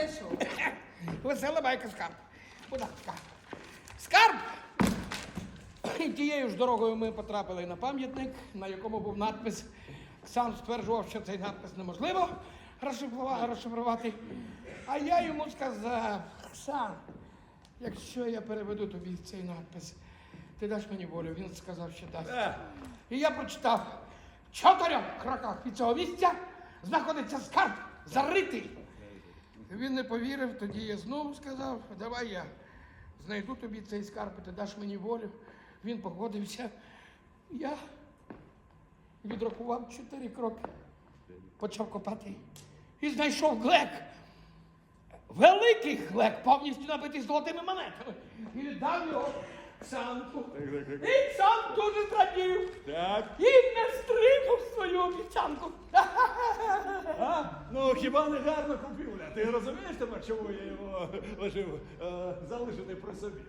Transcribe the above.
знайшов. Весела байка скарб. Будь ласка. Скарб! Тією ж дорогою ми потрапили на пам'ятник, на якому був надпис. Сам стверджував, що цей надпис неможливо розшифрувати. А я йому сказав, Оксан, якщо я переведу тобі цей надпис, ти даш мені волю. Він сказав, що дасть. І я прочитав, в чотирьох кроках від цього місця знаходиться скарб заритий. Він не повірив, тоді я знову сказав, давай я знайду тобі цей скарб, ти даш мені волю. Він погодився. Я відрахував чотири кроки, почав копати і знайшов глек. Великий глек, повністю набитий золотими монетами. І віддав його Ксанту. І сам дуже зрадів. І не стримав свою обіцянку. А? Ну хіба не гарна купівля? Ти розумієш тепер, чому я його лишив е, залишити при собі?